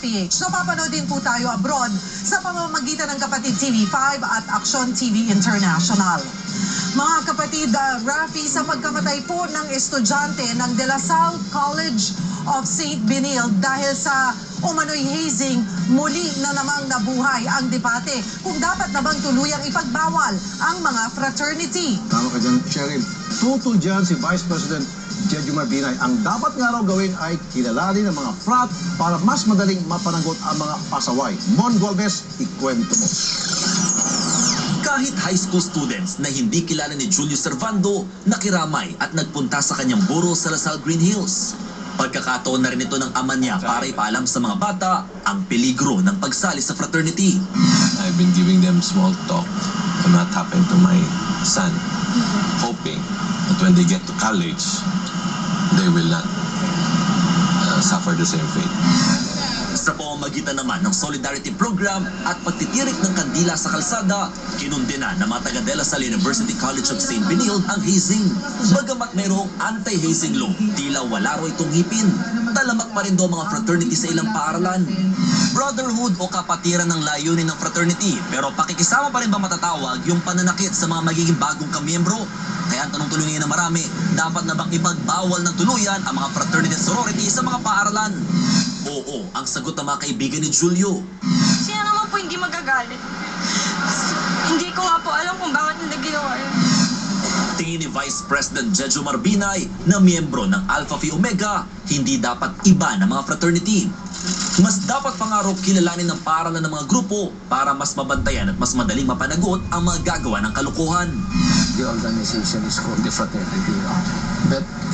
PH. Napapanood din po tayo abroad sa pamamagitan ng Kapatid TV5 at Action TV International. Mga kapatid, uh, Rafi, sa pagkamatay po ng estudyante ng De La Salle College of St. Benil dahil sa umano'y hazing, muli na namang nabuhay ang debate kung dapat na bang tuluyang ipagbawal ang mga fraternity. Tama ka dyan, Cheryl. Tutol dyan si Vice President Jeju Marbinay. Ang dapat nga raw gawin ay kilalanin ang mga frat para mas madaling mapanagot ang mga pasaway. Mon Gomez, ikwento mo. Kahit high school students na hindi kilala ni Julio Servando, nakiramay at nagpunta sa kanyang buro sa Lasal Green Hills. Pagkakataon na rin ito ng ama niya para ipaalam sa mga bata ang peligro ng pagsali sa fraternity. I've been giving them small talk on what happened to my son, hoping that when they get to college, they will not uh, suffer the same fate. Pamamagitan naman ng Solidarity Program at pagtitirik ng kandila sa kalsada, kinundena ng mga taga De La Salle University College of St. Benilde ang hazing. Bagamat mayroong anti-hazing law, tila wala raw itong hipin. Talamak pa rin daw mga fraternity sa ilang paaralan. Brotherhood o kapatiran ng layunin ng fraternity, pero pakikisama pa rin ba matatawag yung pananakit sa mga magiging bagong kamiyembro? Kaya tanong tuloy ngayon ng marami, dapat na bang ipagbawal ng tuluyan ang mga fraternity at sorority sa mga paaralan? Oo, ang sagot ng mga kaibigan ni Julio. Sino naman po hindi magagalit? Hindi ko nga po alam kung bakit nila ginawa yun. Tingin ni Vice President Jejo Marbinay na miyembro ng Alpha Phi Omega, hindi dapat iba ng mga fraternity. Mas dapat pa nga raw kilalanin ng paralan ng mga grupo para mas mabantayan at mas madaling mapanagot ang mga gagawa ng kalukuhan. the organization is called the fraternity.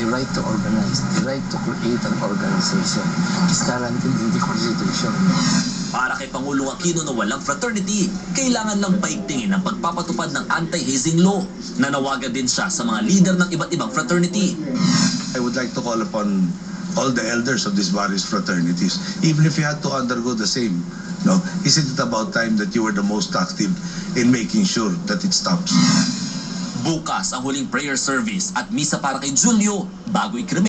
The right to organize, the right to create an organization is guaranteed in the Constitution. Para kay Pangulong Aquino na walang fraternity, kailangan lang paigtingin ang pagpapatupad ng anti-hazing law. Nanawagan din siya sa mga leader ng iba't ibang fraternity. I would like to call upon all the elders of these various fraternities, even if you had to undergo the same. No, isn't it about time that you were the most active in making sure that it stops? Bukas ang huling prayer service at misa para kay Julio bago ikrimen